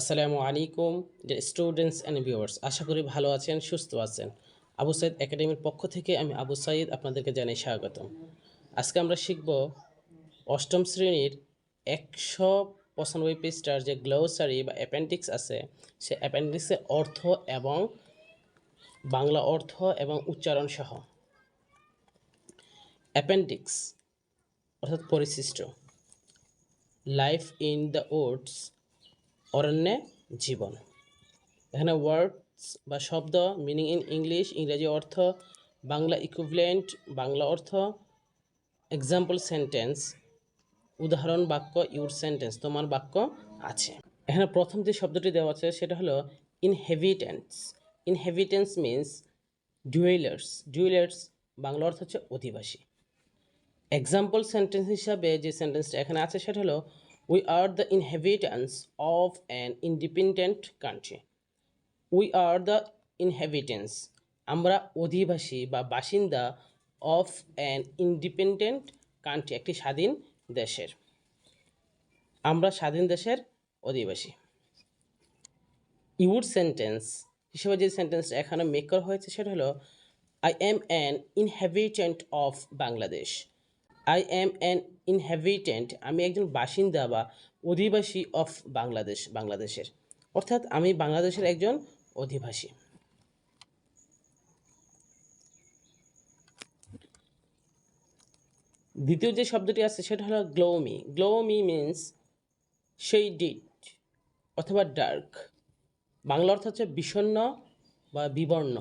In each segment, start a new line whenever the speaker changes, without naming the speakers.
আসসালামু আলাইকুম students and viewers আশা করি ভালো আছেন, সুস্থ আছেন। আবু সাইদ একাডেমির পক্ষ থেকে আমি আবু সাইদ আপনাদেরকে জানাই স্বাগতম। আজকে আমরা শিখব অষ্টম শ্রেণির একশো পঁচানব্বই পৃষ্ঠার যে গ্লোসারি বা অ্যাপেন্ডিক্স আছে, সে অ্যাপেন্ডিক্সের অর্থ এবং বাংলা অর্থ এবং উচ্চারণ সহ। অ্যাপেন্ডিক্স অর্থাৎ পরিশিষ্ট। লাইফ ইন দ্য ওডস অরণ্যে জীবন। এখানে ওয়ার্ডস বা শব্দ মিনিং ইন ইংলিশ ইংরেজি অর্থ, বাংলা ইকুইভ্যালেন্ট বাংলা অর্থ এক্সাম্পল সেন্টেন্স উদাহরণ, বাক্য ইউর সেন্টেন্স তোমার বাক্য আছে। এখানে প্রথম যে শব্দটি দেওয়া আছে, সেটা হলো inhabitants inhabitants means dwellers dwellers Bangla অর্থ হচ্ছে অধিবাসী। এক্সাম্পল সেন্টেন্স হিসাবে যে সেন্টেন্সটা এখানে আছে, সেটা হলো we are the inhabitants of an independent country we are the inhabitants আমরা অধিবাসী বা বাসিন্দা অফ অ্যান ইন্ডিপেন্ডেন্ট কান্ট্রি একটি স্বাধীন দেশের। আমরা স্বাধীন দেশের অধিবাসী। ইউর সেন্টেন্স হিসেবে যে সেন্টেন্সটা এখানে মেক করা হয়েছে, সেটা হলো I am an inhabitant of Bangladesh I am an inhabitant আমি একজন বাসিন্দা বা অধিবাসী অফ বাংলাদেশ, বাংলাদেশের। অর্থাৎ আমি বাংলাদেশের একজন অধিবাসী। দ্বিতীয় যে শব্দটি আছে, সেটা হলো গ্লোমি গ্লোমি মিন্স শেডিড অথবা ডার্ক বাংলা অর্থ হচ্ছে বিষণ্ণ বা বিবর্ণ।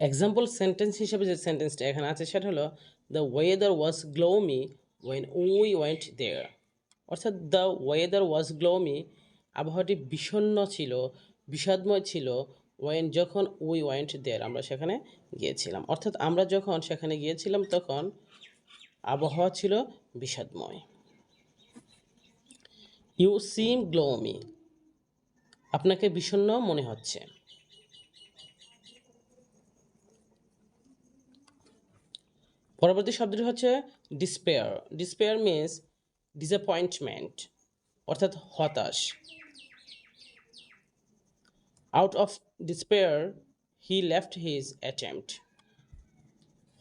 এক্সাম্পল সেন্টেন্স হিসেবে যে সেন্টেন্সটা এখানে আছে, সেটা হলো the weather was gloomy when we went there অর্থাৎ দ্য ওয়েদার ওয়াজ গ্লোমি আবহাওয়াটি বিষণ্ণ ছিল, বিষাদময় ছিল ওয়েন যখন উই ওয়েন্ট দেয়ার আমরা সেখানে গিয়েছিলাম। অর্থাৎ আমরা যখন সেখানে গিয়েছিলাম, তখন আবহাওয়া ছিল বিষাদময়। ইউ সিম গ্লোমি আপনাকে বিষণ্ণ মনে হচ্ছে। পরবর্তী শব্দটি হচ্ছে ডিসপেয়ার ডিসপেয়ার মিন্স ডিসঅ্যাপয়েন্টমেন্ট অর্থাৎ হতাশ। Out of despair he left his attempt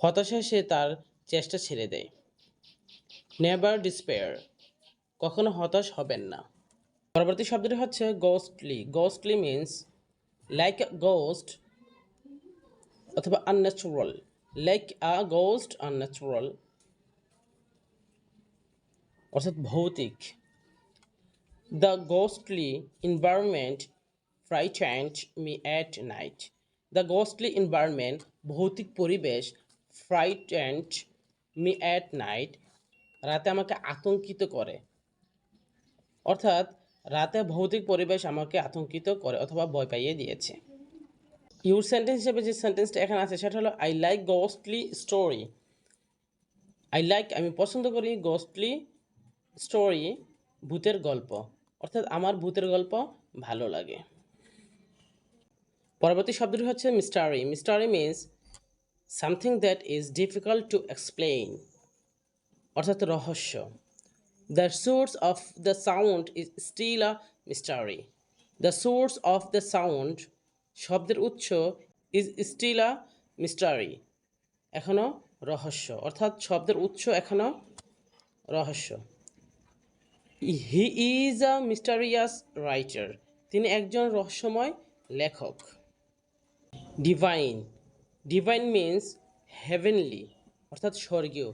হতাশায় সে তার চেষ্টা ছেড়ে দেয়। নেভার ডিসপেয়ার কখনো হতাশ হবেন না। পরবর্তী শব্দটি হচ্ছে ghostly ghostly means like ghost অথবা unnatural like a ghost unnatural অর্থাৎ ভৌতিক। The ghostly environment frightened me at night the ghostly environment ভৌতিক পরিবেশ ফ্রাইটেন্ড মি অ্যাট নাইট রাতে আমাকে আতঙ্কিত করে। অর্থাৎ রাতে ভৌতিক পরিবেশ আমাকে আতঙ্কিত করে অথবা ভয় পাইয়ে দিয়েছে। ইউর সেন্টেন্স হিসেবে যে সেন্টেন্সটা এখানে আছে, সেটা হলো I like ghostly story I like আমি পছন্দ করি গোস্টলি স্টোরি ভূতের গল্প। অর্থাৎ আমার ভূতের গল্প ভালো লাগে। পরবর্তী শব্দটি হচ্ছে mystery mystery means something that is difficult to explain অর্থাৎ রহস্য। The source of the sound is still a mystery the source of the sound শব্দের উৎস ইজ স্টিল আ মিস্টারি এখনও রহস্য। অর্থাৎ শব্দের উৎস এখনও রহস্য। হি ইজ আ মিস্টারিয়াস রাইটার তিনি একজন রহস্যময় লেখক। ডিভাইন ডিভাইন মিন্স হেভেনলি অর্থাৎ স্বর্গীয়।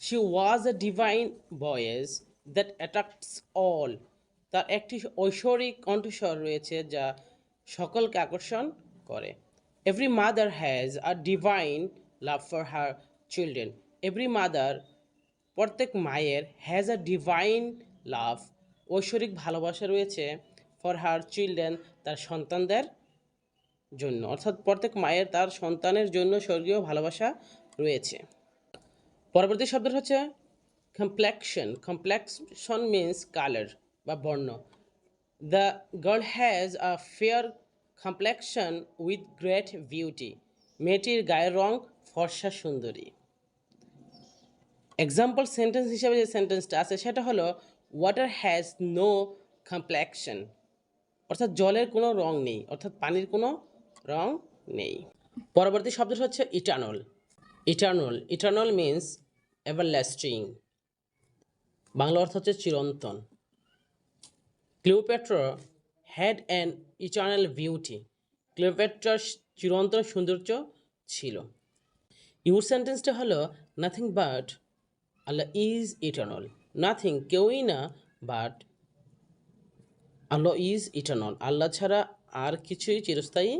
She was a divine voice that attracts all তার একটি ঐশ্বরিক কণ্ঠস্বর রয়েছে যা সকলকে আকর্ষণ করে। Every mother has a divine love for her children every mother প্রত্যেক মায়ের হ্যাজ আ ডিভাইন লাভ ঐশ্বরিক ভালোবাসা রয়েছে ফর হার চিলড্রেন তার সন্তানদের জন্য। অর্থাৎ প্রত্যেক মায়ের তার সন্তানের জন্য স্বর্গীয় ভালোবাসা রয়েছে। পরবর্তী শব্দ হচ্ছে কমপ্লেকশন কমপ্লেকশন মিন্স কালার বা বর্ণ। The girl has a fair complexion with great beauty মেয়েটির গায়ের রং ফর্সা সুন্দরী। এক্সাম্পল সেন্টেন্স হিসেবে যে সেন্টেন্সটা আছে, সেটা হলো ওয়াটার হ্যাজ নো কমপ্লেকশন অর্থাৎ জলের কোনো রং নেই, অর্থাৎ পানির কোনো রং নেই। পরবর্তী শব্দটা হচ্ছে eternal eternal eternal means everlasting Bangla অর্থ হচ্ছে চিরন্তন। Cleopatra had an eternal beauty ক্লিওপেট্রার চিরন্তন সৌন্দর্য ছিল। ইউর সেন্টেন্সটা হলো nothing but Allah is eternal nothing কেউই না but Allah is eternal Allah ছাড়া আর কিছুই চিরস্থায়ী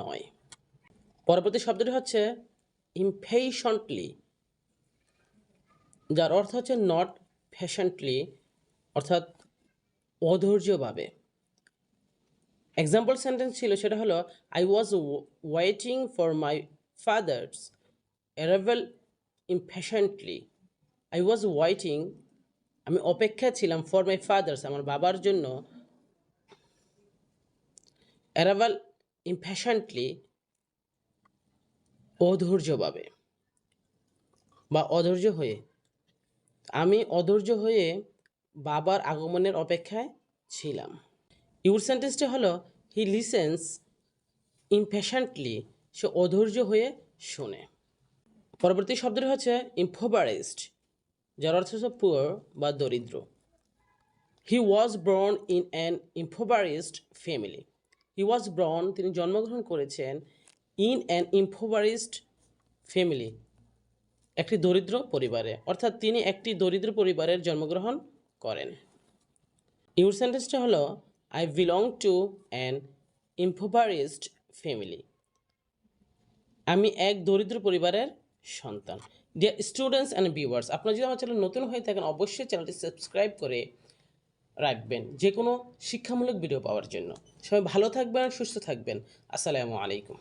নয়। পরবর্তী শব্দটি হচ্ছে ইমপেশন্টলি যার অর্থ হচ্ছে নট ফ্যাশন্টলি অর্থাৎ অধৈর্যভাবে। এক্সাম্পল সেন্টেন্স ছিল, সেটা হলো I was waiting for my father's arrival impatiently I was waiting আমি অপেক্ষা ছিলাম ফর মাই ফাদার্স আমার বাবার জন্য অ্যারাইভেল ইমপেশেন্টলি অধৈর্যভাবে বা অধৈর্য হয়ে। আমি অধৈর্য হয়ে বাবার আগমনের অপেক্ষায় ছিলাম। ইউর সেন্টেন্সটা হলো, হি লিসেন্স ইমপেশেন্টলি সে অধৈর্য হয়ে শোনে। পরবর্তী শব্দটি হচ্ছে ইম্পোভারেস্ট যার অর্থ হচ্ছে, পুয়ার বা দরিদ্র। He was born in an impoverished family he was born তিনি জন্মগ্রহণ করেছেন ইন অ্যান ইম্পোভারিস্ট ফ্যামিলি একটি দরিদ্র পরিবারে। অর্থাৎ তিনি একটি দরিদ্র পরিবারের জন্মগ্রহণ করেন। ইউর সেন্টেন্সটা হলো I belong to an impoverished family আমি এক দরিদ্র পরিবারের সন্তান। ডিয়ার স্টুডেন্টস অ্যান্ড ভিউয়ার্স আপনারা যদি আমার চ্যানেল নতুন হয়ে থাকেন, অবশ্যই চ্যানেলটি সাবস্ক্রাইব করে রাখবেন যে কোনো শিক্ষামূলক ভিডিও পাওয়ার জন্য। সবাই ভালো থাকবেন, সুস্থ থাকবেন। আসসালামু আলাইকুম।